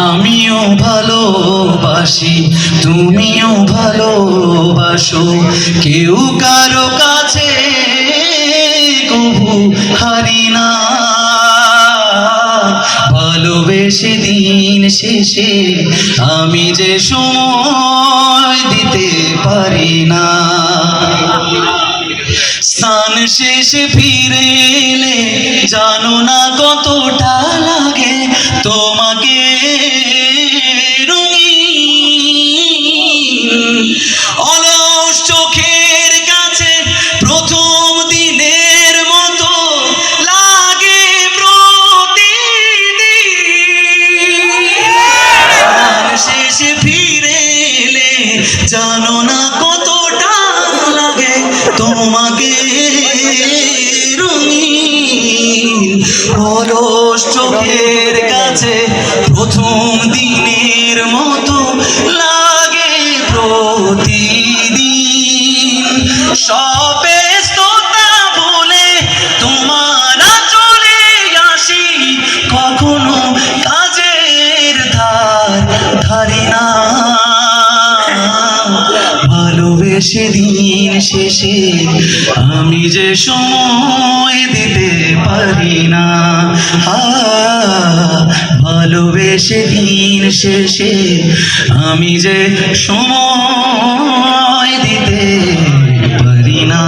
আমিও ভালোবাসি, তুমিও ভালোবাসো। কেউ কারও কাছে কবু হারি না। ভালোবেসে দিন শেষে আমি যে সময় দিতে পারি না। স্নান শেষে ফিরে এলে জানো না কতটা রঙিন অলস চোখের কাছে প্রথম দিনের মতো লাগে প্রতিদিন। সব ব্যস্ততা বলে তোমার চলে আসি, কখনো কাজের ধার ধারি না। ভালোবেসে দিন শেষে আমি যে সময় দিতে পারি না ভালোবেসে দিন শেষে আমি যে সময় দিতে পারি না।